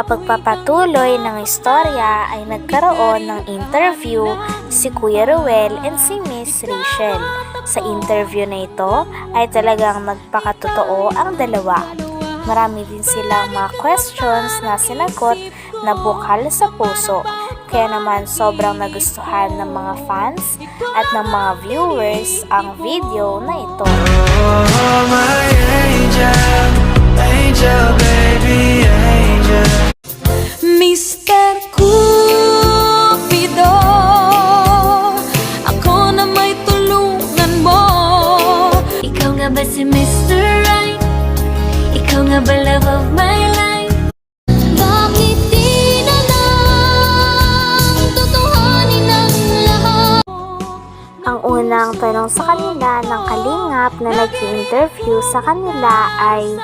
Pagpapatuloy ng istorya ay nagkaroon ng interview si Kuya Ruel and si Miss Rachel. Sa interview na ito ay talagang nagpakatotoo ang dalawa. Marami din silang mga questions na sinagot na bukal sa puso. Kaya naman sobrang nagustuhan ng mga fans at ng mga viewers ang video na ito. Oh, my angel, angel, baby, angel. Ba si Mr. Right? Ikaw nga ba love of my life? Bakit na lang Tutuhanin ang lahat? Ang unang tanong sa kanila ng kalingap na nag-interview sa kanila ay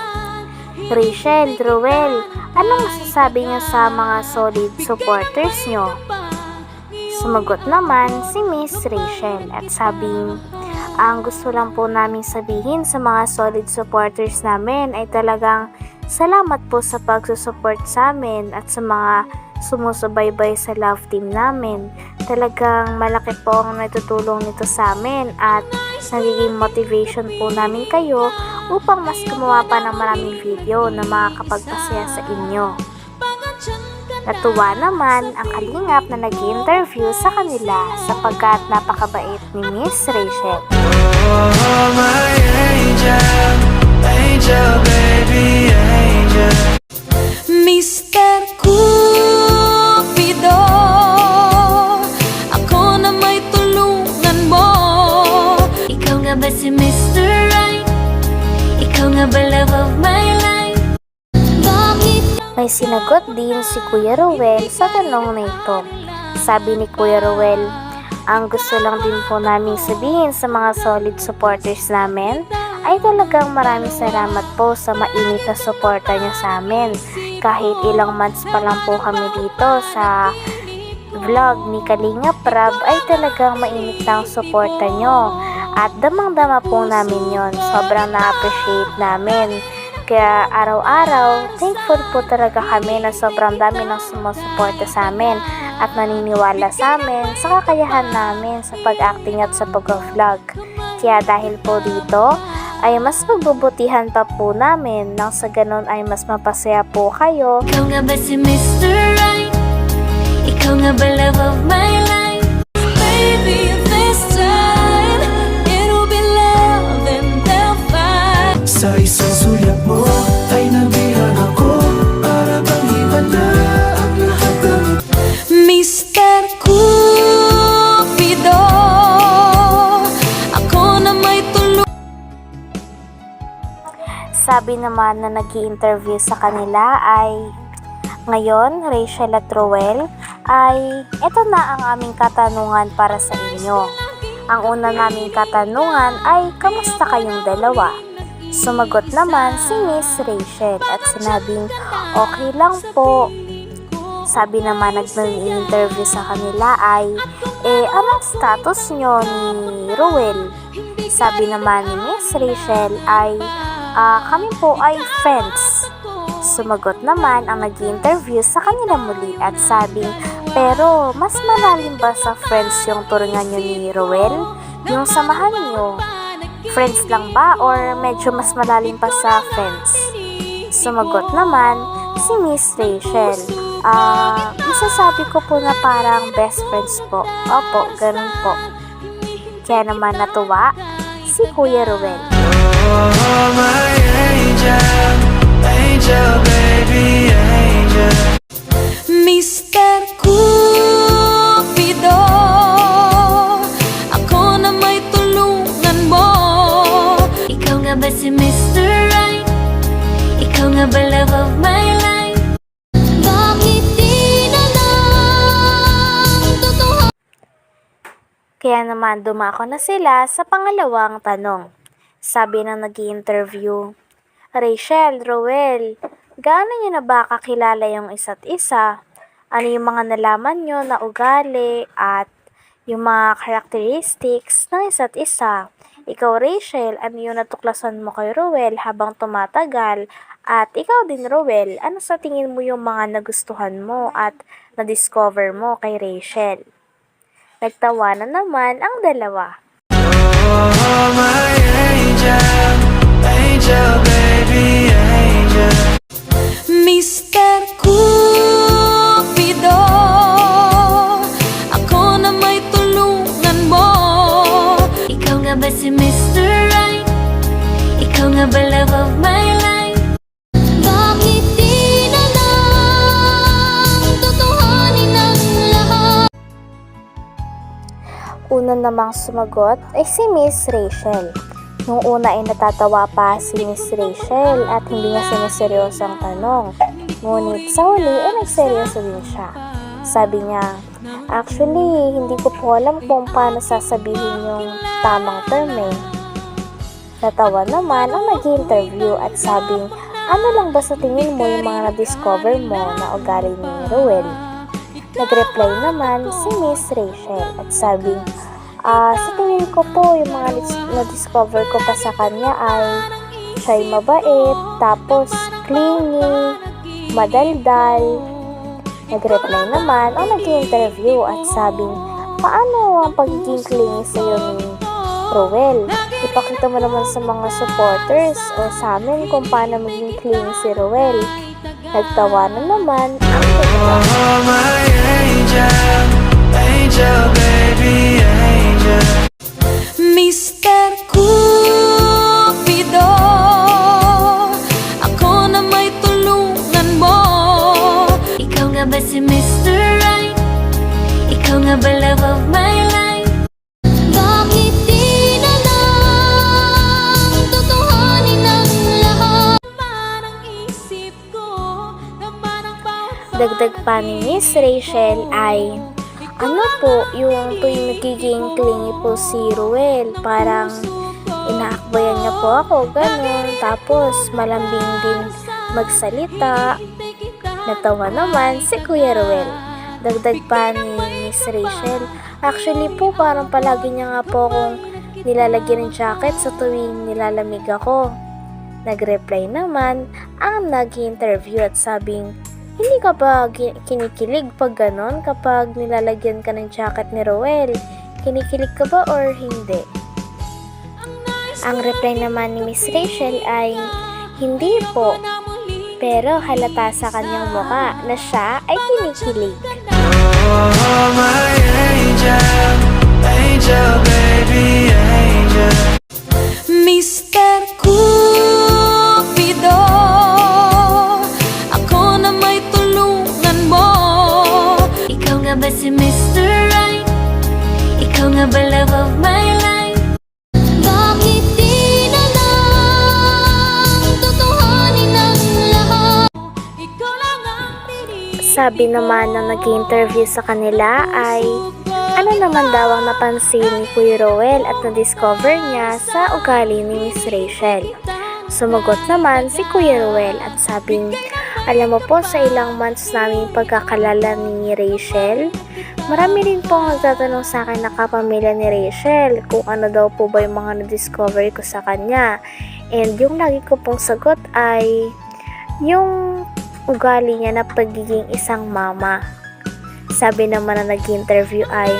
Rachel, Ruel, anong masasabi niyo sa mga solid supporters niyo? Sumagot naman si Miss Rachel at sabing, ang gusto lang po namin sabihin sa mga solid supporters namin ay talagang salamat po sa pagsusupport sa amin at sa mga sumusubaybay sa love team namin. Talagang malaki po ang natutulong nito sa amin at nagiging motivation po namin kayo upang mas gumawa pa ng maraming video na makakapagpasaya sa inyo. Natuwa naman ang kalingap na nag-interview sa kanila sapagkat napakabait ni Miss Rachel. Oh, my angel, angel, baby, angel. May sinagot din si Kuya Ruel sa tanong na ito. Sabi ni Kuya Ruel, ang gusto lang din po namin sabihin sa mga solid supporters namin ay talagang maraming salamat po sa mainit na suporta niyo sa amin. Kahit ilang months pa lang po kami dito sa vlog ni Kalinga Prab ay talagang mainit lang suporta nyo. At damang-dama po namin yon Sobrang na-appreciate namin. Kaya araw-araw, thankful po talaga kami na sobrang dami ng sumusuporta sa amin at naniniwala sa amin sa kakayahan namin sa pag-acting at sa pag-vlog. Kaya dahil po dito, ay mas magbubutihan pa po namin nang sa ganun ay mas mapasaya po kayo Ikaw nga ba si Mr. Right? Ikaw nga ba love of my life? Baby, Sa isang sulyap mo ay nabihan ako Para bang iba na ang lahat ng Mr. Cupido Ako na may tulungan Sabi naman na nag interview sa kanila ay ngayon, Rachel at Roel, ay ito na ang aming katanungan para sa inyo. Ang una naming katanungan ay kamusta kayong dalawa? Sumagot naman si Miss Rachel at sinabing okay lang po. Sabi naman nag-interview sa kanila ay eh anong status nyo ni Roel? Sabi naman ni Miss Rachel ay Ah, kami po ay friends. Sumagot naman ang nag interview sa kanila muli at sabing, pero mas malalim ba sa friends yung turingan nyo ni Roel? Yung samahan nyo? Friends lang ba or medyo mas malalim pa sa friends? Sumagot naman si Miss Rachel. Ah, masasabi ko po na parang best friends po. Opo, ganun po. Kaya naman natuwa si Kuya Ruel. Oh, my angel, angel, baby, angel. Mr. the my life Bakit di na totoo Kaya naman dumako na sila sa pangalawang tanong. Sabi ng nag interview Rachel, Roel, gaano nyo na ba kakilala yung isa't isa? Ano yung mga nalaman nyo na ugali at yung mga characteristics ng isa't isa? Ikaw, Rachel, ano yung natuklasan mo kay Ruel habang tumatagal at ikaw din, Roel, ano sa tingin mo yung mga nagustuhan mo at na-discover mo kay Rachel? Nagtawanan naman ang dalawa. Oh, my angel, angel, baby, angel. Mr. Cupido Ako na may tulungan mo Ikaw nga ba si Mr. Right? Ikaw nga ba love of my Una namang sumagot ay si Miss Rachel. Nung una ay natatawa pa si Miss Rachel at hindi niya siniseryoso ang tanong. Ngunit sa huli ay nagseryoso din siya. Sabi niya, Actually, hindi ko po alam kung paano sasabihin yung tamang term eh. Natawa naman ang nag-interview at sabing, ano lang ba sa tingin mo yung mga na-discover mo na ugali ni Ruel? Nag-reply naman si Miss Rachel at sabing, ah, sa tingin ko po yung mga dis- na-discover ko pa sa kanya ay siya'y mabait, tapos clingy, madaldal. Nag-reply naman ang nag-interview at sabing, paano ang pagiging clingy sa'yo ni Rowell? Ipakita mo naman sa mga supporters o sa amin kung paano maging clingy si Rowell. Nagtawanan naman. Oh, my angel, angel, baby, angel. Pa ni Miss Rachel ay ano po yung tuwing nagiging clingy po si Ruel? Parang inaakbayan niya po ako ganun. Tapos malambing din magsalita. Natawa naman si Kuya Ruel. Dagdag pa ni Miss Rachel actually po parang palagi niya nga po akong nilalagyan ng jacket sa tuwing nilalamig ako. Nag-reply naman ang nag-interview at sabing, hindi ka ba kinikilig pag ganon kapag nilalagyan ka ng jacket ni Roel? Kinikilig ka ba or hindi? Ang reply naman ni Miss Rachel ay, hindi po. Pero halata sa kanyang muka na siya ay kinikilig. Oh, my angel, angel, baby, angel. Mr. si Mr. Right? Ikaw nga ba love of my life? Bakit na lang Tutuhanin ang lahat? Ikaw lang ang pinili Sabi naman na nag-interview sa kanila ay, ano naman daw ang napansin ni Kuya Roel at na-discover niya sa ugali ni Miss Rachel. Sumagot naman si Kuya Roel at sabing, alam mo po sa ilang months namin pagkakalala ni Rachel, marami rin po ang nagtatanong sa akin na kapamilya ni Rachel kung ano daw po ba yung mga na-discover ko sa kanya. And yung lagi ko pong sagot ay, yung ugali niya na pagiging isang mama. Sabi naman na nag-interview ay,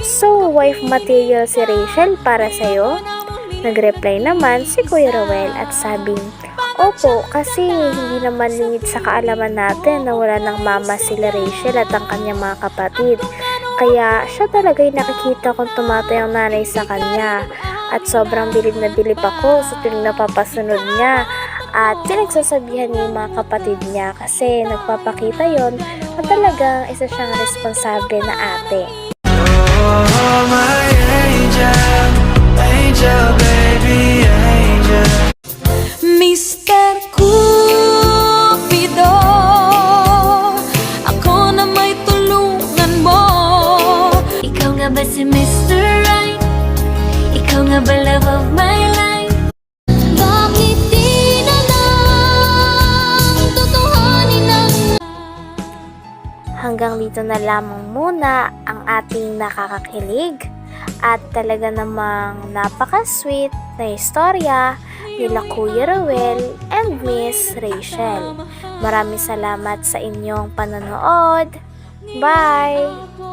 So, wife material si Rachel para sa'yo? Nag-reply naman si Kuya Rowell at sabing, Opo, kasi hindi naman lingid sa kaalaman natin na wala ng mama sila Rachel at ang kanyang mga kapatid. Kaya siya talaga yung nakikita kong tumatay ang nanay sa kanya. At sobrang bilib na bilib ako sa tuwing napapasunod niya. At pinagsasabihan niya yung mga kapatid niya kasi nagpapakita yon na talagang isa siyang responsable na ate. Oh, my angel, angel, dito na lamang muna ang ating nakakakilig at talaga namang napaka-sweet na istorya nila Kuya Ruel and Miss Rachel. Maraming salamat sa inyong panonood. Bye!